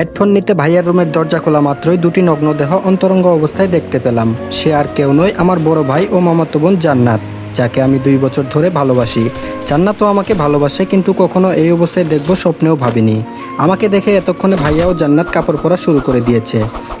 Headphone নিতে ভাইয়ার রুমের দরজা খোলা মাত্রই দুটি নগ্ন দেহ অন্তরঙ্গ অবস্থায় দেখতে পেলাম। সে আর কেউ নয়, আমার বড় ভাই ও মামাতো বোন জান্নাত, যাকে আমি দুই বছর ধরে ভালোবাসি। জান্নাতও আমাকে ভালোবাসে, কিন্তু কখনো এই অবস্থায় দেখব স্বপ্নেও ভাবিনি। আমাকে দেখে এতক্ষণে ভাইয়া ও জান্নাত কাপড় পরা শুরু করে দিয়েছে।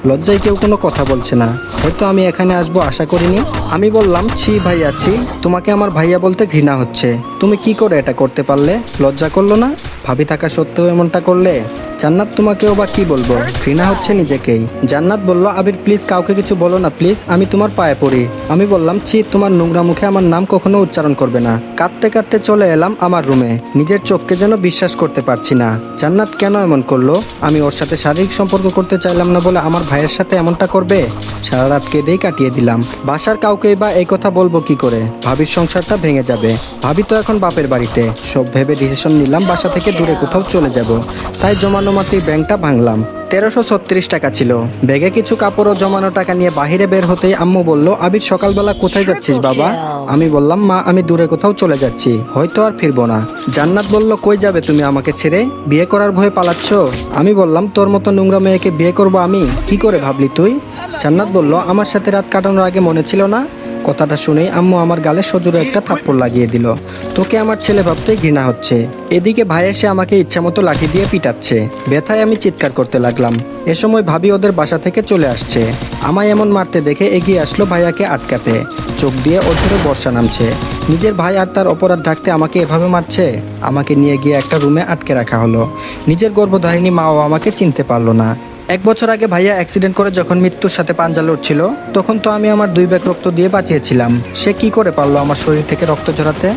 লজ্জায় কেউ কোনো কথা বলছে না। হয়তো আমি এখানে আসব আশা করিনি। আমি বললাম, ছি ভাইয়া, ছি। তোমাকে আমার ভাইয়া বলতে ঘৃণা হচ্ছে। তুমি কি করে এটা করতে পারলে? লজ্জা করল না? ভাবি থাকা সত্ত্বেও এমনটা করলে? জান্নাত তোমাকেও বা কি বলব? ঘৃণা হচ্ছে নিজেকেই। জান্নাত বলল, আবির প্লিজ কাউকে কিছু বলো না প্লিজ আমি তোমার পায়ে পড়ি। আমি বললাম, ছি, তোমার নোংরা মুখে আমার নাম কখনো উচ্চারণ করবে না। কাঁদতে কাঁদতে চলে এলাম আমার রুমে। নিজের চোখকে যেন বিশ্বাস করতে পারছি না। জান্নাত কেন এমন করল? আমি ওর সাথে শারীরিক সম্পর্ক করতে চাইলাম না বলে আমার ভাইয়ের সাথে এমনটা করবে? সারা রাত কেঁদেই কাটিয়ে দিলাম। বাসার কাউকেই বা এই কথা বলব কি করে? ভাবির সংসারটা ভেঙে যাবে। ভাবি তো এখন বাপের বাড়িতে। সব ভেবে ডিসিশন নিলাম বাসা থেকে দূরে কোথাও চলে যাব। তাই জমানো মাত্রই ব্যাংকটা ভাঙলাম। তেরোশো ছত্রিশ টাকা ছিল। ব্যাগে কিছু কাপড় ও জমানো টাকা নিয়ে বাইরে বের হতেই আম্মু বলল, আবির, সকালবেলা কোথায় যাচ্ছিস বাবা? আমি বললাম, মা, আমি দূরে কোথাও চলে যাচ্ছি। হয়তো আর ফিরবো না। জান্নাত বলল, কই যাবে তুমি আমাকে ছেড়ে? বিয়ে করার ভয়ে পালাচ্ছ? আমি বললাম, তোর মতো নোংরা মেয়েকে বিয়ে করব আমি? কি করে ভাবলি তুই? জান্নাত বলল, আমার সাথে রাত কাটানোর আগে মনে ছিল না কথাটা শুনেই আম্মু আমার গালে সজোরে একটা থাপ্পড় লাগিয়ে দিল। তোকে আমার ছেলে ভাবতেই ঘৃণা হচ্ছে। এদিকে ভাই এসে আমাকে ইচ্ছামতো লাঠি দিয়ে পিটাচ্ছে। ব্যথায় আমি চিৎকার করতে লাগলাম। এ সময় ভাবি ওদের বাসা থেকে চলে আসছে। আমায় এমন মারতে দেখে এগিয়ে আসলো ভাইয়াকে আটকাতে। চোখ দিয়ে ওঠেরও বর্ষা নামছে। নিজের ভাই আর তার অপরাধ ঢাকতে আমাকে এভাবে মারছে? আমাকে নিয়ে গিয়ে একটা রুমে আটকে রাখা হলো। নিজের গর্ভধারিণী মাও আমাকে চিনতে পারল না। এক বছর আগে ভাইয়া অ্যাক্সিডেন্ট করে যখন মৃত্যুর সাথে পাঞ্জা লড়ছিল, তখন তো আমি আমার দুই ব্যাগ রক্ত দিয়ে বাঁচিয়েছিলাম। সে কি করে পারল আমার শরীর থেকে রক্ত ঝরাতে?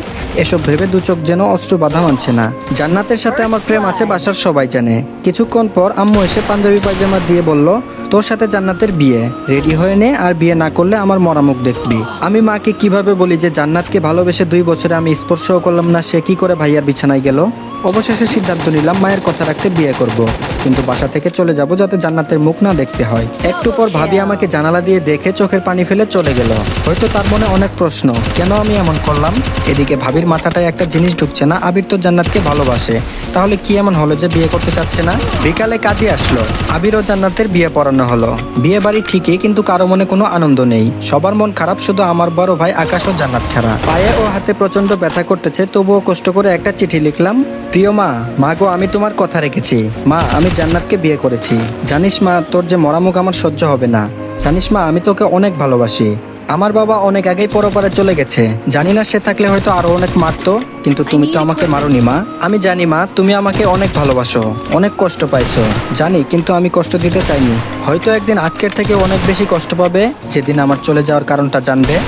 এসব ভেবে দু চোখ যেন অস্ত্র বাধা মানছে না। জান্নাতের সাথে আমার প্রেম আছে বাসার সবাই জানে। কিছুক্ষণ পর আম্মু এসে পাঞ্জাবি পায়জামা দিয়ে বলল তোর সাথে জান্নাতের বিয়ে। রেডি হয়ে নে আর বিয়ে না করলে আমার মরামুখ দেখবি। আমি মাকে কীভাবে বলি যে জান্নাতকে ভালোবেসে দুই বছরে আমি স্পর্শও করলাম না, সে কি করে ভাইয়ার বিছানায় গেল? অবশেষে সিদ্ধান্ত নিলাম মায়ের কথা রাখতে বিয়ে করব। কিন্তু বাসা থেকে চলে যাব যাতে জান্নাতের মুখ না দেখতে হয়। একটু পর ভাবি আমাকে জানালা দিয়ে দেখে চোখের পানি ফেলে চলে গেল। হয়তো তার মনে অনেক প্রশ্ন, কেন আমি এমন করলাম? এদিকে ভাবির মাথাটায় একটা জিনিস ঢুকছে না, আবির তো জান্নাতকে ভালোবাসে। তাহলে কি এমন হলো যে বিয়ে করতে চাচ্ছে না? বিকালে কাজে আসলো। আবির ও জান্নাতের বিয়ে পড়ানো হলো। বিয়ে বাড়ি ঠিকই, কিন্তু কারও মনে কোনো আনন্দ নেই। সবার মন খারাপ, শুধু আমার বড় ভাই আকাশ ও জান্নাত ছাড়া। পায়ে ও হাতে প্রচণ্ড ব্যথা করতেছে, তবুও কষ্ট করে একটা চিঠি লিখলাম, প্রিয় মা মা গো, আমি তোমার কথা রেখেছি। মা, আমি জান্নাতকে বিয়ে করেছি। জানিস মা, তোর যে মরামুখ আমার সহ্য হবে না। জানিস মা, আমি তোকে অনেক ভালোবাসি। আমার বাবা অনেক আগেই পরপারে চলে গেছে। জানি না সে থাকলে হয়তো আরও অনেক মারতো কিন্তু তুমি তো আমাকে মারোনি মা। আমি জানি মা তুমি আমাকে অনেক ভালোবাসো অনেক কষ্ট পাইছো। জানি কিন্তু আমি কষ্ট দিতে চাইনি। হয়তো একদিন আজকের থেকে অনেক বেশি কষ্ট পাবে যেদিন আমার চলে যাওয়ার কারণটা জানবে।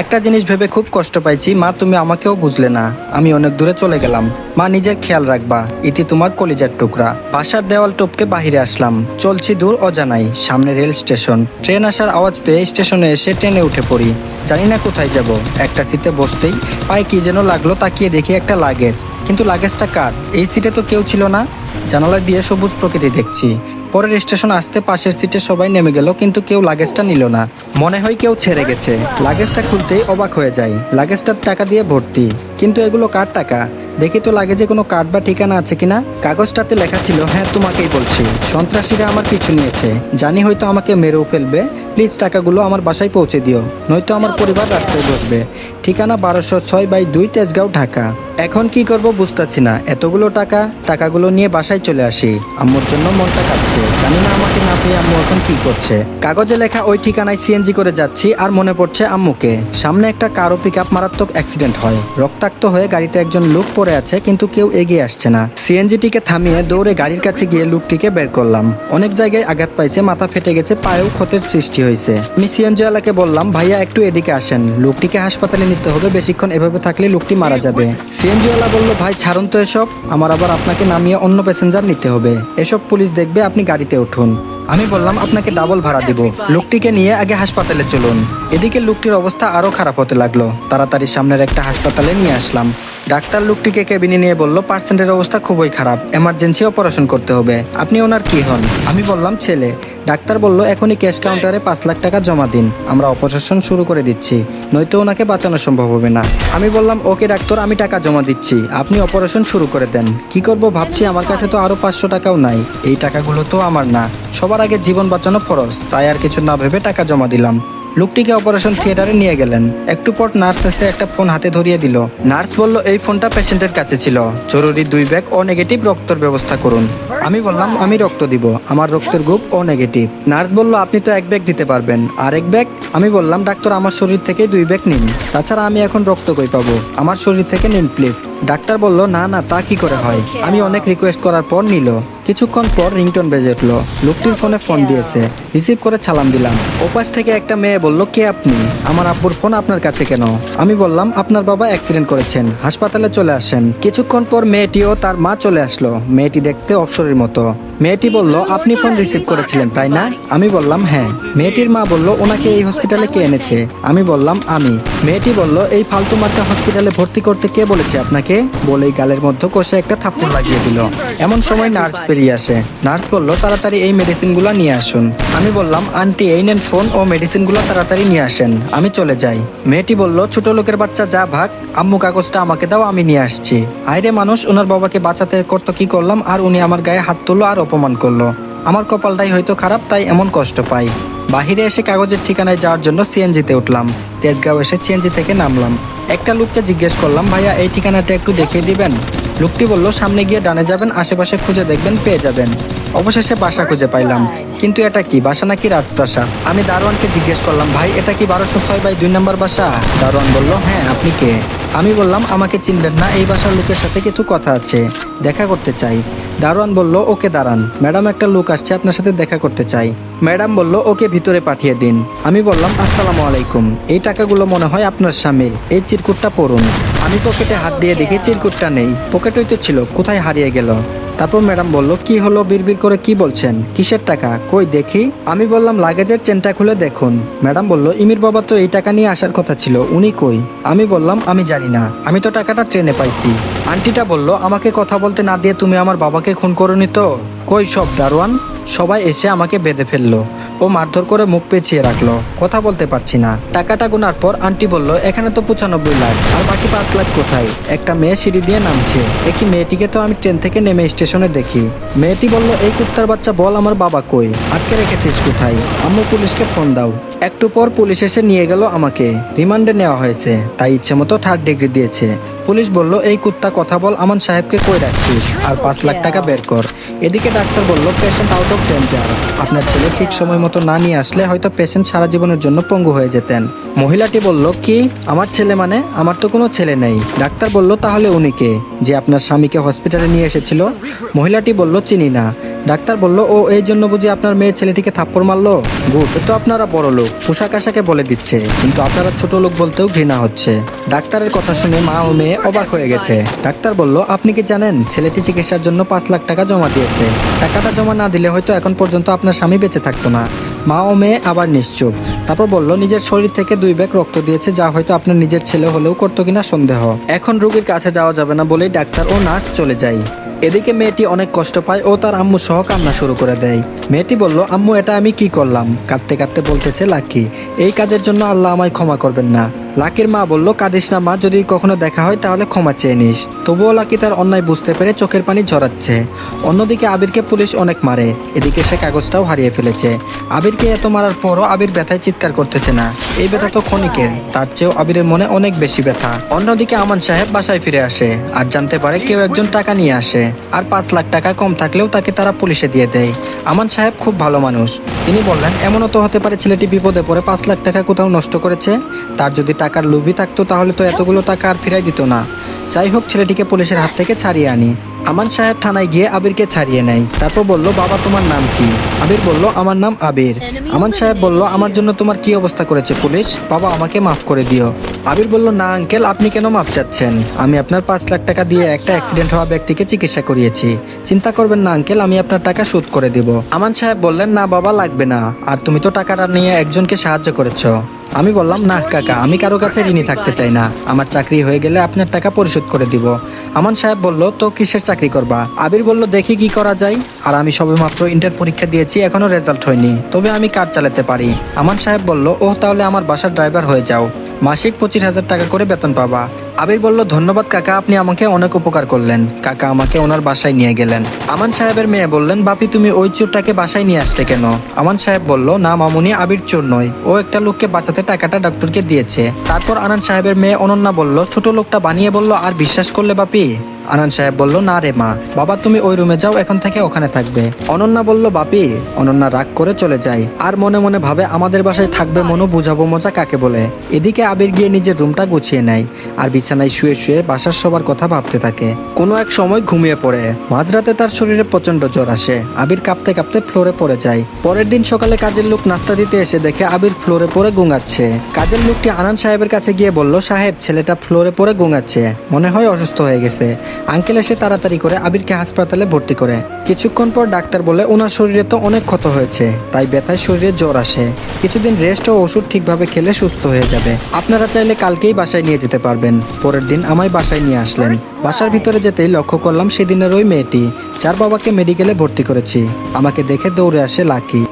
একটা জিনিস ভেবে খুব কষ্ট পাইছি, মা তুমি আমাকেও বুঝলে না। আমি অনেক দূরে চলে গেলাম। মা নিজের খেয়াল রাখবা ইতি তোমার কলিজার টুকরা। বাসার দেওয়াল টপকে বাহিরে আসলাম। চলছি দূর অজানাই সামনে রেল স্টেশন। ট্রেন আসার আওয়াজ পেয়ে স্টেশনে এসে ট্রেনে উঠে পড়ি। জানি না কোথায় যাব। একটা সিটে বসতেই পায়ে কি যেন লাগল তাকিয়ে দেখি একটা লাগেজ। কিন্তু লাগেজটা কার? এই সিটে তো কেউ ছিল না। জানালা দিয়ে সবুজ প্রকৃতি দেখছি। পরের স্টেশন আসতে পাশের সিটে সবাই নেমে গেল, কিন্তু কেউ লাগেজটা নিল না। মনে হয় কেউ ছেড়ে গেছে। লাগেজটা খুলতেই অবাক হয়ে যায় লাগেজটার টাকা দিয়ে ভর্তি। কিন্তু এগুলো কার টাকা? দেখি তো লাগেজে কোনো কার্ড বা ঠিকানা আছে কিনা? কাগজটাতে লেখা ছিল হ্যাঁ তোমাকেই বলছি। সন্ত্রাসীরা আমার পিছু নিয়েছে। জানি হয়তো আমাকে মেরেও ফেলবে। প্লিজ টাকাগুলো আমার বাসায় পৌঁছে দিও, নয়তো আমার পরিবার রাস্তায় বসবে। ঠিকানা বারোশো ছয় বাই দুই তেজগাঁও, ঢাকা। এখন কি করব বুঝতেছি না, এতগুলো টাকা, টাকাগুলো নিয়ে বাসায় চলে আসি। আম্মুর জন্য মনটা কাঁদছে জানি না আমাকে না পেয়ে আম্মু এখন কি করছে। কাগজে লেখা ওই ঠিকানায় সিএনজি করে যাচ্ছি আর মনে পড়ছে আম্মুকে। সামনে একটা কারও পিক আপ মারাত্মক অ্যাক্সিডেন্ট হয়। রক্তাক্ত হয়ে গাড়িতে একজন লোক পড়ে আছে, কিন্তু কেউ এগিয়ে আসছে না। সিএনজিটিকে থামিয়ে দৌড়ে গাড়ির কাছে গিয়ে লোকটিকে বের করলাম। অনেক জায়গায় আঘাত পাইছে, মাথা ফেটে গেছে, পায়েও ক্ষতের সৃষ্টি হয়েছে আমি সিএনজিওয়ালাকে বললাম, ভাইয়া, একটু এদিকে আসেন। লোকটিকে হাসপাতালে নিতে হবে। বেশিক্ষণ এভাবে থাকলে লোকটি মারা যাবে। সিএনজিওয়ালা বলল, ভাই, ছাড়ুন তো এসব। আমার আবার আপনাকে নামিয়ে অন্য প্যাসেঞ্জার নিতে হবে। এসব পুলিশ দেখবে, আপনি গাড়িতে উঠুন। আমি বললাম, আপনাকে ডাবল ভাড়া দিব। লোকটিকে নিয়ে আগে হাসপাতালে চলুন। এদিকে লোকটির অবস্থা আরও খারাপ হতে লাগল। তাড়াতাড়ি সামনের একটা হাসপাতালে নিয়ে আসলাম। ডাক্তার লোকটিকে কেবিনে নিয়ে বলল, পার্সেন্টের অবস্থা খুবই খারাপ। এমার্জেন্সি অপারেশন করতে হবে। আপনি ওনার কি হন? আমি বললাম, ছেলে। ডাক্তার বলল, এখনই ক্যাশ কাউন্টারে পাঁচ লাখ টাকা জমা দিন। আমরা অপারেশন শুরু করে দিচ্ছি। নয়তো ওনাকে বাঁচানো সম্ভব হবে না। আমি বললাম, ওকে ডাক্তার, আমি টাকা জমা দিচ্ছি। আপনি অপারেশন শুরু করে দেন। কি করব ভাবছি, আমার কাছে তো আরও পাঁচশো টাকাও নাই। এই টাকাগুলো তো আমার না। সবার আগে জীবন বাঁচানো ফরজ। তাই আর কিছু না ভেবে টাকা জমা দিলাম। লোকটিকে অপারেশন থিয়েটারে নিয়ে গেলেন। একটু পর নার্স এসে একটা ফোন হাতে ধরিয়ে দিল। নার্স বলল, এই ফোনটা পেশেন্টের কাছে ছিল। জরুরি দুই ব্যাগ ও নেগেটিভ রক্তের ব্যবস্থা করুন। আমি বললাম, আমি রক্ত দিব। আমার রক্তের গ্রুপ ও নেগেটিভ নার্স বলল, আপনি তো এক ব্যাগ দিতে পারবেন। আর এক ব্যাগ? আমি বললাম, ডাক্তার, আমার শরীর থেকে দুই ব্যাগ নিন। তাছাড়া আমি এখন রক্ত কই পাবো? আমার শরীর থেকে নিন, প্লিজ। ডাক্তার বলল, না না, তা কি করে হয়? আমি অনেক রিকোয়েস্ট করার পর নিল। কিছুক্ষণ পর রিংটোন বেজে উঠল। লোকটির ফোনে ফোন দিয়েছে। রিসিভ করে সালাম দিলাম। ওপাশ থেকে একটা মেয়ে বলল, কে আপনি? আমার আব্বুর ফোন আপনার কাছে কেন? আমি বললাম, আপনার বাবা অ্যাক্সিডেন্ট করেছেন। হাসপাতালে চলে আসেন। কিছুক্ষণ পর মেয়েটি ও তার মা চলে আসলো। মেয়েটি দেখতে অপসরের মতো। মেয়েটি বলল, আপনি ফোন রিসিভ করেছিলেন, তাই না? আমি বললাম হ্যাঁ। মেয়েটির মা বলল, ওনাকে এই হসপিটালে কে এনেছে? আমি বললাম, আমি। মেয়েটি বলল, এই ফালতু মার্কা হসপিটালে ভর্তি করতে কে বলেছে আপনাকে? বলেই গালের মধ্যে কষে একটা থাপ্পড় লাগিয়ে দিল। এমন সময় নার্স বেরিয়ে আসে। নার্স বলল, তাড়াতাড়ি এই মেডিসিনগুলো নিয়ে আসুন। আমি বললাম, আন্টি, এই নেন ফোন ও মেডিসিনগুলো তাড়াতাড়ি নিয়ে আসেন। আমি চলে যাই। মেয়েটি বলল, ছোট লোকের বাচ্চা, যা ভাগ, আম্মু কাগজটা আমাকে দাও, আমি নিয়ে আসছি। আইরে মানুষ ওনার বাবাকে বাঁচাতে করতো কি করলাম, আর উনি আমার গায়ে হাত তুললো আর অপমান করল। আমার কপালটাই হয়তো খারাপ, তাই এমন কষ্ট পাই। বাহিরে এসে কাগজের ঠিকানায় যাওয়ার জন্য সিএনজিতে উঠলাম। তেজগাঁও এসে সিএনজি থেকে নামলাম। একটা লোককে জিজ্ঞেস করলাম, ভাইয়া, এই ঠিকানাটা একটু দেখিয়ে দিবেন? লোকটি বলল, সামনে গিয়ে ডানে যাবেন, আশেপাশে খুঁজে দেখবেন, পেয়ে যাবেন। অবশেষে বাসা খুঁজে পাইলাম। কিন্তু এটা কি, বাসা নাকি রাজপ্রাসাদ আমি দারোয়ানকে জিজ্ঞেস করলাম, ভাই, এটা কি বারোশো ছয় বাই দুই নম্বর বাসা? দারোয়ান বলল হ্যাঁ আপনি কে? আমি বললাম, আমাকে চিনবেন না, এই বাসার লোকের সাথে কিছু কথা আছে, দেখা করতে চাই। দারোয়ান বলল, ওকে দাঁড়ান ম্যাডাম একটা লোক আসছে, আপনার সাথে দেখা করতে চাই। ম্যাডাম বলল, ওকে ভিতরে পাঠিয়ে দিন। আমি বললাম, আসসালামু আলাইকুম, এই টাকাগুলো মনে হয় আপনার স্বামীর, এই চিরকুটটা পড়ুন আমি পকেটে হাত দিয়ে দেখি, চিরকুটটা নেই। পকেটই তো ছিল, কোথায় হারিয়ে গেল? তারপর ম্যাডাম বলল, কি হলো? বিড়বিড় করে কি বলছেন? কিসের টাকা? কই দেখি? আমি বললাম, লাগেজের চেনটা খুলে দেখুন। ম্যাডাম বলল, ইমির বাবা তো এই টাকা নিয়ে আসার কথা ছিল, উনি কই? আমি বললাম, আমি জানি না। আমি তো টাকাটা ট্রেনে পাইছি। আন্টিটা বলল, আমাকে কথা বলতে না দিয়ে তুমি আমার বাবাকে খুন করনি তো? কই সব, দারোয়ান? সবাই এসে আমাকে বেঁধে ফেলল। ও মারধর করে মুখ পেঁচিয়ে রাখল। কথা বলতে পারছি না। টাকাটা গোনার পর আন্টি বলল, এখানে তো পঁচানব্বই লাখ, আর বাকি পাঁচ লাখ কোথায়? একটা মেয়ে সিঁড়ি দিয়ে নামছে। একই মেয়েটিকে তো আমি ট্রেন থেকে নেমে স্টেশনে দেখি। মেয়েটি বলল, এই কুত্তার বাচ্চা বল আমার বাবা কই? আটকে রেখেছিস কোথায়? আম্মু পুলিশকে ফোন দাও। একটু পর পুলিশ এসে নিয়ে গেল আমাকে। রিমান্ডে নেওয়া হয়েছে। তাই ইচ্ছে মতো থার্ড ডিগ্রি দিয়েছে। পুলিশ বলল, এই কুত্তা কথা বল, আমান সাহেবকে কই রাখছিস? আর পাঁচ লাখ টাকা বের কর। এদিকে ডাক্তার বলল পেশেন্ট আউট অফ ডেঞ্জার আপনার ছেলে ঠিক সময় মতো না নিয়ে আসলে হয়তো পেশেন্ট সারা জীবনের জন্য পঙ্গু হয়ে যেতেন। মহিলাটি বলল, কি? আমার ছেলে মানে? আমার তো কোনো ছেলে নেই। ডাক্তার বলল, তাহলে উনি কে? যে আপনার স্বামীকে হসপিটালে নিয়ে এসেছিল? মহিলাটি বলল, চিনি না। ডাক্তার বলল, ও, এই জন্য বুঝি আপনার মেয়ে ছেলেটিকে থাপ্পড় মারলো? গুড তো আপনারা বড় লোক। পোশাক আশাকে বলে দিচ্ছে, কিন্তু আপনারা ছোট লোক বলতেও ঘৃণা হচ্ছে। ডাক্তারের কথা শুনে মা ও মেয়ে অবাক হয়ে গেছে। ডাক্তার বলল, আপনি কি জানেন, ছেলেটি চিকিৎসার জন্য পাঁচ লাখ টাকা জমা দিয়েছে। টাকাটা জমা না দিলে হয়তো এখন পর্যন্ত আপনার স্বামী বেঁচে থাকতো না। মা ও মেয়ে আবার নিশ্চুপ। তারপর বলল, নিজের শরীর থেকে দুই ব্যাগ রক্ত দিয়েছে, যা হয়তো আপনার নিজের ছেলে হলেও করতো কিনা সন্দেহ। এখন রোগীর কাছে যাওয়া যাবে না বলেই ডাক্তার ও নার্স চলে যায়। এদিকে মেয়েটি অনেক কষ্ট পায় ও তার আম্মু সহ কান্না শুরু করে দেয়। মেয়েটি বলল, আম্মু, এটা আমি কি করলাম? কাঁদতে কাঁদতে বলতেছে লাকি, এই কাজের জন্য আল্লাহ আমায় ক্ষমা করবেন না। লাকির মা বলল, কাঁদিস না মা, যদি কখনো দেখা হয় তাহলে ক্ষমা চেয়ে নিস। তবুও লাকি তার অন্যায় বুঝতে পেরে চোখের পানি ঝরাচ্ছে। অন্যদিকে আবিরকে পুলিশ অনেক মারে, এদিকে সে কাগজটাও হারিয়ে ফেলেছে। আবিরকে এত মারার পরও আবির ব্যথায় চিৎকার করতেছে না। এই ব্যথা তো ক্ষণিকের, তার চেয়েও আবিরের মনে অনেক বেশি ব্যথা। অন্যদিকে আমান সাহেব বাসায় ফিরে আসে, আর জানতে পারে কেউ একজন টাকা নিয়ে আসে, আর পাঁচ লাখ টাকা কম থাকলেও তাকে তারা পুলিশে দিয়ে দেয়। আমান সাহেব খুব ভালো মানুষ তিনি বললেন, এমনও তো হতে পারে ছেলেটি বিপদে পড়ে পাঁচ লাখ টাকা কোথাও নষ্ট করেছে। তার যদি টাকার লোভি থাকতো তাহলে তো এতগুলো টাকা আর ফিরাই দিত না। যাই হোক, ছেলেটিকে পুলিশের হাত থেকে ছাড়িয়ে আনি। আমান সাহেব থানায় গিয়ে আবিরকে ছাড়িয়ে নেয়। তারপর বলল, বাবা, তোমার নাম কি? আবির বলল, আমার নাম আবির। আমান সাহেব বলল, আমার জন্য তোমার কি অবস্থা করেছে পুলিশ? বাবা, আমাকে মাফ করে দিও। আবির বলল, না আঙ্কেল, আপনি কেন মাফ চাচ্ছেন? আমি আপনার পাঁচ লাখ টাকা দিয়ে একটা অ্যাক্সিডেন্ট হওয়া ব্যক্তিকে চিকিৎসা করিয়েছি। চিন্তা করবেন না আঙ্কেল, আমি আপনার টাকা শোধ করে দেব। আমান সাহেব বললেন, না বাবা, লাগবে না। আর তুমি তো টাকাটা নিয়ে একজনকে সাহায্য করেছ। আমি বললাম না কাকা, আমি কারও কাছে ঋণী থাকতে চাই না। আমার চাকরি হয়ে গেলে আপনার টাকা পরিশোধ করে দিব। আমান সাহেব বলল, তো কিসের চাকরি করবা? আবির বলল, দেখি কি করা যায়। আর আমি সবেমাত্র ইন্টার পরীক্ষা দিয়েছি, এখনও রেজাল্ট হয়নি। তবে আমি কার চালাতে পারি? আমান সাহেব বলল ও তাহলে আমার বাসার ড্রাইভার হয়ে যাও। মাসিক পঁচিশ হাজার টাকা করে বেতন পাবা। আবির বলল, ধন্যবাদ কাকা, আপনি আমাকে অনেক উপকার করলেন। কাকা আমাকে ওনার বাসায় নিয়ে গেলেন। আমান সাহেবের মেয়ে বললেন, বাপি, তুমি ওই চোরটাকে বাসায় নিয়ে আসলে কেন? আমান সাহেব বলল, না, মামুনি, আবির চোর নয়। ও একটা লোককে বাঁচাতে টাকাটা ডাক্তারকে দিয়েছে। তারপর আনান সাহেবের মেয়ে অনন্যা বলল, ছোট লোকটা বানিয়ে বলল, আর বিশ্বাস করলে বাপি? আনন্দ সাহেব বলল, না রে মা, বাবা তুমি ওই রুমে যাও, এখন থেকে ওখানে থাকবে। অনন্যা বলল, বাপি। অনন্যা রাগ করে চলে যায়। আর মনে মনে ভাবে, আমাদের বাসায় থাকবে মনো, বুঝাবো মজা কাকে বলে? এদিকে আবির গিয়ে নিজের রুমটা গুছিয়ে নেয়, আর বিছানায় শুয়ে শুয়ে বাসার সবার কথা ভাবতে থাকে। কোনো এক সময় ঘুমিয়ে পড়ে। মাঝরাতে তার শরীরে প্রচণ্ড জ্বর আসে। আবির কাঁপতে কাঁপতে ফ্লোরে পড়ে যায়। পরের দিন সকালে কাজের লোক নাস্তা দিতে এসে দেখে আবির ফ্লোরে পড়ে গুঙাচ্ছে কাজের লোকটি আনান সাহেবের কাছে গিয়ে বলল, সাহেব, ছেলেটা ফ্লোরে পড়ে গুঙাচ্ছে মনে হয় অসুস্থ হয়ে গেছে। আঙ্কেল এসে তাড়াতাড়ি করে আবিরকে হাসপাতালে ভর্তি করে। কিছুক্ষণ পর ডাক্তার বলে, ওনার শরীরে তো অনেক ক্ষত হয়েছে, তাই ব্যথায় শরীরে জ্বর আসে। কিছুদিন রেস্ট ও ওষুধ ঠিকভাবে খেলে সুস্থ হয়ে যাবে। আপনারা চাইলে কালকেই বাসায় নিয়ে যেতে পারবেন। পরের দিন আমায় বাসায় নিয়ে আসলেন। বাসার ভিতরে যেতেই লক্ষ্য করলাম সেদিনের ওই মেয়েটি। যার বাবাকে মেডিকেলে ভর্তি করেছি। আমাকে দেখে দৌড়ে আসে লাকি।